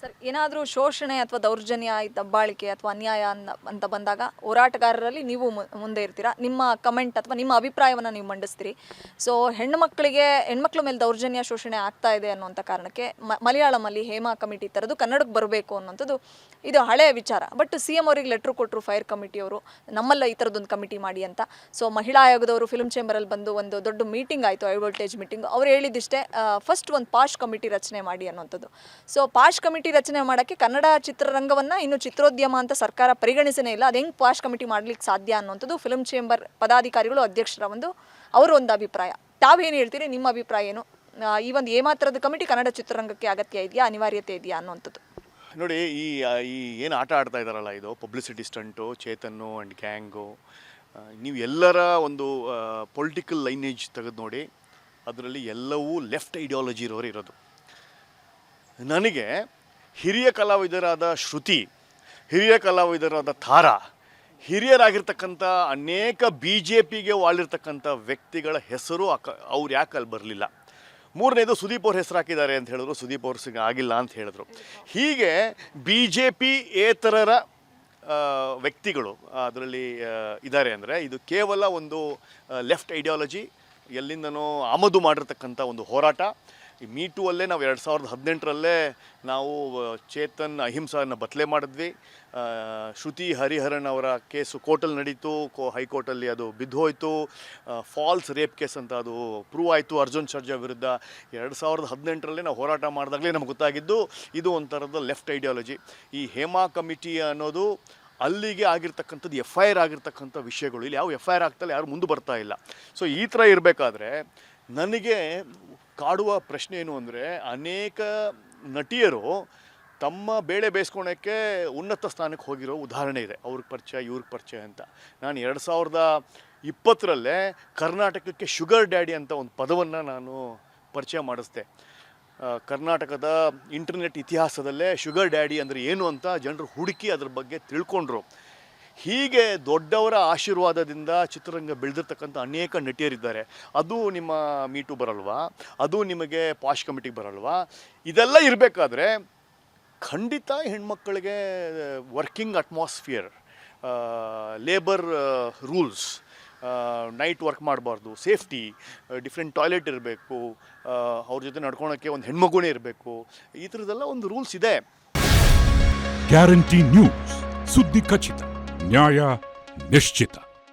Sir, ಏನಾದರೂ ಶೋಷಣೆ ಅಥವಾ ದೌರ್ಜನ್ಯ ದಬ್ಬಾಳಿಕೆ ಅಥವಾ ಅನ್ಯಾಯ ಅಂತ ಬಂದಾಗ ಹೋರಾಟಗಾರರಲ್ಲಿ ನೀವು ಮುಂದೆ ಇರ್ತೀರಾ? ನಿಮ್ಮ ಕಮೆಂಟ್ ಅಥವಾ ನಿಮ್ಮ ಅಭಿಪ್ರಾಯವನ್ನು ನೀವು ಮಂಡಿಸ್ತೀರಿ. ಸೊ ಹೆಣ್ಮಕ್ಳಿಗೆ ಹೆಣ್ಮಕ್ಳ ಮೇಲೆ ದೌರ್ಜನ್ಯ, ಶೋಷಣೆ ಆಗ್ತಾ ಇದೆ ಅನ್ನುವಂಥ ಕಾರಣಕ್ಕೆ ಮಲಯಾಳಮಲ್ಲಿ ಹೇಮಾ ಕಮಿಟಿ ಥರದ್ದು ಕನ್ನಡಕ್ಕೆ ಬರಬೇಕು ಅನ್ನೋಂಥದ್ದು ಇದು ಹಳೆಯ ವಿಚಾರ. ಬಟ್ ಸಿ ಎಂ ಅವರಿಗೆ ಲೆಟ್ರ್ ಕೊಟ್ಟರು ಫೈರ್ ಕಮಿಟಿಯವರು ನಮ್ಮಲ್ಲ ಈ ಥರದ್ದೊಂದು ಕಮಿಟಿ ಮಾಡಿ ಅಂತ. ಸೊ ಮಹಿಳಾ ಆಯೋಗದವರು ಫಿಲ್ಮ್ ಚೇಂಬರಲ್ಲಿ ಬಂದು ಒಂದು ದೊಡ್ಡ ಮೀಟಿಂಗ್ ಆಯಿತು ಹೈ ವೋಲ್ಟೇಜ್ ಮೀಟಿಂಗ್ ಅವ್ರು ಹೇಳಿದಿಷ್ಟೇ ಫಸ್ಟ್ ಒಂದು ಪಾಶ್ ಕಮಿಟಿ ರಚನೆ ಮಾಡಿ ಅನ್ನೋಂಥದ್ದು ಸೊ ಪಾಶ್ ಕಮಿಟಿ ರಚನೆ ಮಾಡೋಕ್ಕೆ ಕನ್ನಡ ಚಿತ್ರರಂಗವನ್ನು ಇನ್ನು ಚಿತ್ರೋದ್ಯಮ ಅಂತ ಸರ್ಕಾರ ಪರಿಗಣಿಸನೇ ಇಲ್ಲ. ಅದು ಹೆಂಗೆ ಪಾಶ್ ಕಮಿಟಿ ಮಾಡ್ಲಿಕ್ಕೆ ಸಾಧ್ಯ ಅನ್ನುವಂಥದ್ದು ಫಿಲ್ಮ್ ಚೇಂಬರ್ ಪದಾಧಿಕಾರಿಗಳು ಅಧ್ಯಕ್ಷರ ಒಂದು ಅವರ ಒಂದು ಅಭಿಪ್ರಾಯ. ತಾವೇನು ಹೇಳ್ತೀರಿ? ನಿಮ್ಮ ಅಭಿಪ್ರಾಯ ಏನು? ಈ ಒಂದು ಏಮಾತ್ರದ ಕಮಿಟಿ ಕನ್ನಡ ಚಿತ್ರರಂಗಕ್ಕೆ ಅಗತ್ಯ ಇದೆಯಾ? ಅನಿವಾರ್ಯತೆ ಇದೆಯಾ ಅನ್ನುವಂಥದ್ದು. ನೋಡಿ, ಈ ಈ ಏನು ಆಟ ಆಡ್ತಾ ಇದ್ದಾರಲ್ಲ ಇದು? Publicity stunt Chetan and gang ನೀವು ಎಲ್ಲರ ಒಂದು ಪೊಲಿಟಿಕಲ್ ಲೈನೇಜ್ ತೆಗೆದು ನೋಡಿ, ಅದರಲ್ಲಿ ಎಲ್ಲವೂ ಲೆಫ್ಟ್ ಐಡಿಯಾಲಜಿ ಇರೋರು ಇರೋದು. ನನಗೆ ಹಿರಿಯ ಕಲಾವಿದರಾದ ಶ್ರುತಿ, ಹಿರಿಯ ಕಲಾವಿದರಾದ ತಾರಾ, ಹಿರಿಯರಾಗಿರ್ತಕ್ಕಂಥ ಅನೇಕ ಬಿ ಜೆ ಪಿಗೆ ವಾಳಿರ್ತಕ್ಕಂಥ ವ್ಯಕ್ತಿಗಳ ಹೆಸರು ಅಕ, ಅವ್ರು ಯಾಕೆ ಅಲ್ಲಿ ಬರಲಿಲ್ಲ? ಮೂರನೇದು ಸುದೀಪ್ ಅವ್ರ ಹೆಸರು ಹಾಕಿದ್ದಾರೆ ಅಂತ ಹೇಳಿದ್ರು, ಸುದೀಪ್ ಅವ್ರ ಸಿಗ ಆಗಿಲ್ಲ ಅಂತ ಹೇಳಿದ್ರು. ಹೀಗೆ ಬಿ ಜೆ ಪಿ ಏತರರ ವ್ಯಕ್ತಿಗಳು ಅದರಲ್ಲಿ ಇದ್ದಾರೆ ಅಂದರೆ ಇದು ಕೇವಲ ಒಂದು ಲೆಫ್ಟ್ ಐಡಿಯಾಲಜಿ, ಎಲ್ಲಿಂದನೋ ಆಮದು ಮಾಡಿರ್ತಕ್ಕಂಥ ಒಂದು ಹೋರಾಟ ಈ ಮೀ ಟೂ ಅಲ್ಲೇ ನಾವು ಎರಡು ಸಾವಿರದ ಹದಿನೆಂಟರಲ್ಲೇ ನಾವು ಚೇತನ್ ಅಹಿಂಸಾನ ಬತ್ಲೆ ಮಾಡಿದ್ವಿ. ಶ್ರುತಿ ಹರಿಹರನ್ ಅವರ ಕೇಸು ಕೋರ್ಟಲ್ಲಿ ನಡೀತು, ಕೋ, ಹೈಕೋರ್ಟಲ್ಲಿ ಅದು ಬಿದ್ದು ಹೋಯಿತು ಫಾಲ್ಸ್ ರೇಪ್ ಕೇಸ್ ಅಂತ ಅದು ಪ್ರೂವ್ ಆಯಿತು ಅರ್ಜುನ್ ಸರ್ಜಾ ವಿರುದ್ಧ. ಎರಡು ಸಾವಿರದ ಹದಿನೆಂಟರಲ್ಲೇ ನಾವು ಹೋರಾಟ ಮಾಡಿದಾಗಲೇ ನಮ್ಗೆ ಗೊತ್ತಾಗಿದ್ದು, ಇದು ಒಂಥರದ ಲೆಫ್ಟ್ ಐಡಿಯಾಲಜಿ ಈ ಹೇಮಾ ಕಮಿಟಿ ಅನ್ನೋದು ಅಲ್ಲಿಗೆ ಆಗಿರ್ತಕ್ಕಂಥದ್ದು ಎಫ್ ಐ ಆರ್ ಆಗಿರ್ತಕ್ಕಂಥ ವಿಷಯಗಳು. ಇಲ್ಲಿ ಯಾವ ಎಫ್ ಐ ಆರ್ ಆಗ್ತಲ್ಲ ಯಾರು ಮುಂದೆ ಬರ್ತಾ ಇಲ್ಲ. ಸೊ ಈ ಥರ ಇರಬೇಕಾದ್ರೆ ನನಗೆ ಕಾಡುವ ಪ್ರಶ್ನೆ ಏನು ಅಂದರೆ, ಅನೇಕ ನಟಿಯರು ತಮ್ಮ ಬೇಳೆ ಬೇಯಿಸ್ಕೊಳಕ್ಕೆ ಉನ್ನತ ಸ್ಥಾನಕ್ಕೆ ಹೋಗಿರೋ ಉದಾಹರಣೆ ಇದೆ. ಅವ್ರಿಗೆ ಪರಿಚಯ, ಇವ್ರಿಗೆ ಪರಿಚಯ ಅಂತ. ನಾನು ಎರಡು ಸಾವಿರದ ಇಪ್ಪತ್ತರಲ್ಲೇ ಕರ್ನಾಟಕಕ್ಕೆ ಶುಗರ್ ಡ್ಯಾಡಿ ಅಂತ ಒಂದು ಪದವನ್ನು ನಾನು ಪರಿಚಯ ಮಾಡಿಸ್ದೆ. ಕರ್ನಾಟಕದ ಇಂಟರ್ನೆಟ್ ಇತಿಹಾಸದಲ್ಲೇ ಶುಗರ್ ಡ್ಯಾಡಿ ಅಂದರೆ ಏನು ಅಂತ ಜನರು ಹುಡುಕಿ ಅದ್ರ ಬಗ್ಗೆ ತಿಳ್ಕೊಂಡ್ರು. ಹೀಗೆ ದೊಡ್ಡವರ ಆಶೀರ್ವಾದದಿಂದ ಚಿತ್ರರಂಗ ಬೆಳೆದಿರ್ತಕ್ಕಂಥ ಅನೇಕ ನಟಿಯರಿದ್ದಾರೆ. ಅದು ನಿಮ್ಮ ಮೀಟು ಬರಲ್ವಾ? ಅದು ನಿಮಗೆ ಪಾಶ್ ಕಮಿಟಿಗೆ ಬರಲ್ವಾ? ಇದೆಲ್ಲ ಇರಬೇಕಾದ್ರೆ ಖಂಡಿತ ಹೆಣ್ಮಕ್ಕಳಿಗೆ working atmosphere labour rules night work ಮಾಡಬಾರ್ದು, ಸೇಫ್ಟಿ, ಡಿಫ್ರೆಂಟ್ ಟಾಯ್ಲೆಟ್ ಇರಬೇಕು ಅವ್ರ ಜೊತೆ ನಡ್ಕೊಳಕ್ಕೆ ಒಂದು ಹೆಣ್ಮಗುನೇ ಇರಬೇಕು, ಈ ಥರದ್ದೆಲ್ಲ ಒಂದು ರೂಲ್ಸ್ ಇದೆ. ಗ್ಯಾರಂಟಿ ನ್ಯೂಸ್ ಸುದ್ದಿ ಖಚಿತ. Няя Нещита.